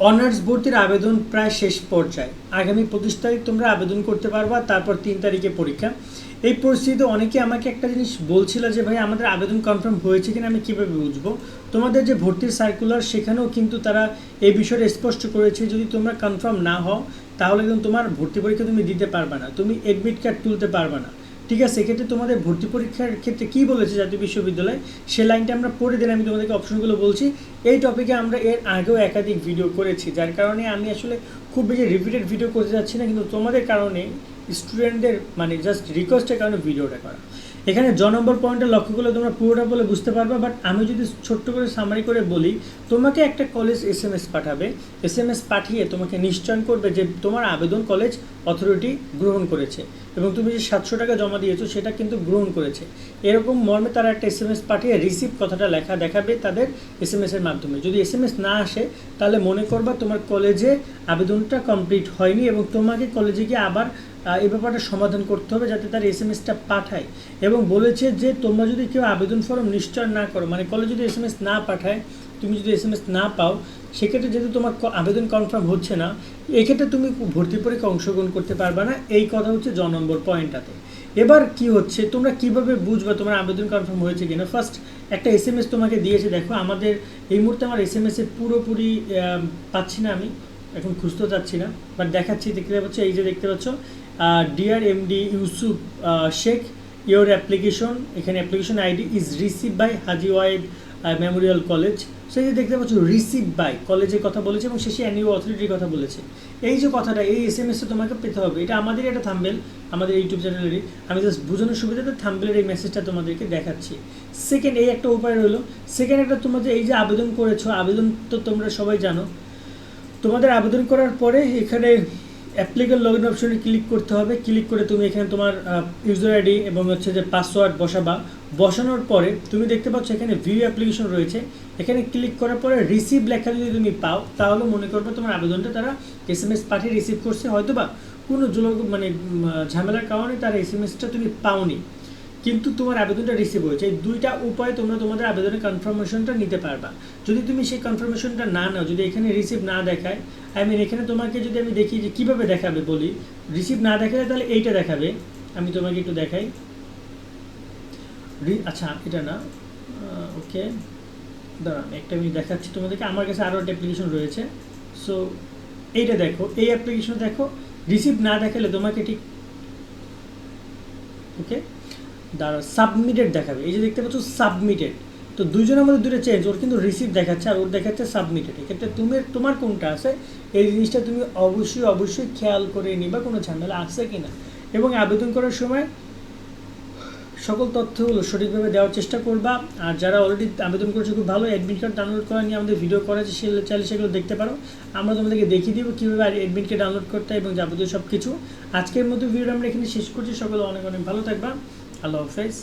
Honours ভর্তির আবেদন প্রায় শেষ পর্যায়ে। আগামী পঁচিশ তারিখ তোমরা আবেদন করতে পারবা, তারপর তিন তারিখে পরীক্ষা। এই পরিস্থিতিতে অনেকে আমাকে একটা জিনিস বলছিল যে, ভাই, আমাদের আবেদন কনফার্ম হয়েছে কিনা আমি কীভাবে বুঝব? তোমাদের যে ভর্তির সার্কুলার সেখানেও কিন্তু তারা এই বিষয়টা স্পষ্ট করেছে, যদি তোমরা কনফার্ম না হও, তাহলে কিন্তু তোমার ভর্তি পরীক্ষা তুমি দিতে পারবে না। তুমি এডমিট কার্ড তুলতে পারবে না। ঠিক আছে সেক্ষেত্রে তোমাদের ভর্তি পরীক্ষার ক্ষেত্রে কী বলেছে জাতীয় বিশ্ববিদ্যালয়? সে লাইনটা আমরা পড়ে দিলে আমি তোমাদেরকে অপশনগুলো বলছি। এই টপিকে আমরা এর আগেও একাধিক ভিডিও করেছি, যার কারণে আমি আসলে খুব বেশি রিপিটেড ভিডিও করতে যাচ্ছি না, কিন্তু তোমাদের কারণে স্টুডেন্টদের মানে জাস্ট রিকোয়েস্টের কারণে ভিডিওটা করা। এখানে জ নম্বর পয়েন্টে লক্ষ্য করলে তোমরা পুরোটা বলে বুঝতে পারবে বাট আমি যদি ছোট্ট করে সামারি করে বলি, তোমাকে একটা কলেজ এস এম এস পাঠাবে। এস এম এস পাঠিয়ে তোমাকে নিশ্চয়ন করবে যে তোমার আবেদন কলেজ অথরিটি গ্রহণ করেছে। এবং তুমি যে সাতশো টাকা জমা দিয়েছ, সেটা কিন্তু গ্রহণ করেছে। এরকম মর্মে তারা একটা এস এম এস পাঠিয়ে রিসিভ কথাটা লেখা, দেখাবে তাদের এস এম এসের মাধ্যমে। যদি এস এম এস না আসে, তাহলে মনে করবা তোমার কলেজে আবেদনটা কমপ্লিট হয়নি এবং তোমাকে কলেজে গিয়ে আবার এই ব্যাপারটা সমাধান করতে হবে যাতে তার এস এম এসটা পাঠায়। এবং বলেছে যে তোমরা যদি কেউ আবেদন ফর্ম নিশ্চয় না করো মানে কলেজ যদি এস এম এস না পাঠায় তুমি যদি এস এম এস না পাও, সেক্ষেত্রে যেহেতু তোমার আবেদন কনফার্ম হচ্ছে না, এক্ষেত্রে তুমি ভর্তি পরীক্ষা অংশগ্রহণ করতে পারবে না। এই কথা হচ্ছে জ নম্বর পয়েন্টটাতে এবার কি হচ্ছে, তোমরা কীভাবে বুঝবে তোমার আবেদন কনফার্ম হয়েছে কিনা? ফার্স্ট একটা এস এম এস তোমাকে দিয়েছে, দেখো, আমাদের এই মুহূর্তে আমার এস এম এস পুরোপুরি পাচ্ছি না আমি। এখন খুঁজতে চাচ্ছি না বাট দেখাচ্ছি, দেখতে পাচ্ছ, এই যে দেখতে পাচ্ছ dear MD Yusuf Sheikh your application এখানে application ID is receive by Haji wide memorial college সেই যে দেখতে পাচ্ছ রিসিভ বাই কলেজের কথা বলেছে এবং শেষে অ্যানিউ অথরিটির কথা বলেছে। এই যে কথাটা, এই এস এম এসে তোমাকে পেতে হবে। এটা আমাদেরই একটা থাম্বেল আমাদের ইউটিউব চ্যানেলেরই আমি জাস্ট বোঝানোর সুবিধাতে থাম্বেলের এই মেসেজটা তোমাদেরকে দেখাচ্ছি। সেকেন্ড এই একটা উপায় রইল। সেকেন্ড একটা তোমাদের এই যে আবেদন করেছ, আবেদন তো তোমরা সবাই জানো। তোমাদের আবেদন করার পরে এখানে অ্যাপ্লিকেল লগ ইন অপশনে ক্লিক করতে হবে। ক্লিক করে তুমি এখানে তোমার ইউজার আইডি এবং হচ্ছে যে পাসওয়ার্ড বসাবা। বসানোর পরে তুমি দেখতে পাচ্ছ এখানে ভিউ অ্যাপ্লিকেশন রয়েছে। এখানে ক্লিক করার পরে রিসিভ লেখা যদি তুমি পাও, তাহলে মনে করবে তোমার আবেদনটা তারা এস এম এস পাঠিয়ে রিসিভ করছে। হয়তো বা কোনো মানে ঝামেলার কারণে তার এস এম এসটা তুমি পাওনি, কিন্তু তোমার আবেদনটা রিসিভ হয়েছে। এই দুইটা উপায়ে তোমরা তোমাদের আবেদনের কনফার্মেশনটা নিতে পারবা। যদি তুমি সেই কনফার্মেশনটা না নাও, যদি এখানে রিসিভ না দেখায় আই মিন এখানে তোমাকে যদি আমি দেখি যে কীভাবে দেখাবে বলি রিসিভ না দেখালে তাহলে এইটা দেখাবে। আমি তোমাকে একটু দেখাই। আচ্ছা এটা না। ওকে। দাঁড়ান, একটা আমি দেখাচ্ছি তোমাদেরকে। আমার কাছে আরও একটা অ্যাপ্লিকেশন রয়েছে। সো এইটা দেখো, এই অ্যাপ্লিকেশন দেখো রিসিভ না দেখালে তোমাকে ঠিক ওকে? দাঁড়া সাবমিটেড দেখাবে। এই যে দেখতে পাচ্ছ সাবমিটেড তো দুজনের মধ্যে দুটো চেঞ্জ ওর কিন্তু রিসিভ দেখাচ্ছে আর ওর দেখাচ্ছে সাবমিটেড এক্ষেত্রে তুমি, তোমার কোনটা আছে, এই জিনিসটা তুমি অবশ্যই অবশ্যই খেয়াল করে নিবা, কোনো ঝামেলা আছে কি না এবং আবেদন করার সময় সকল তথ্যগুলো সঠিকভাবে দেওয়ার চেষ্টা করবা। আর যারা অলরেডি আবেদন করেছে, খুব ভালো অ্যাডমিট কার্ড ডাউনলোড করা নিয়ে আমাদের ভিডিও করা আছে সে চাইলে সেগুলো দেখতে পারো। আমরা তোমাদেরকে দেখিয়ে দিব কীভাবে অ্যাডমিট কার্ড ডাউনলোড করতে এবং যাবতীয় সব কিছু আজকের মতো ভিডিও আমরা এখানে শেষ করছি। সকলে অনেক অনেক ভালো থাকবা। আল্লাহ হাফেজ।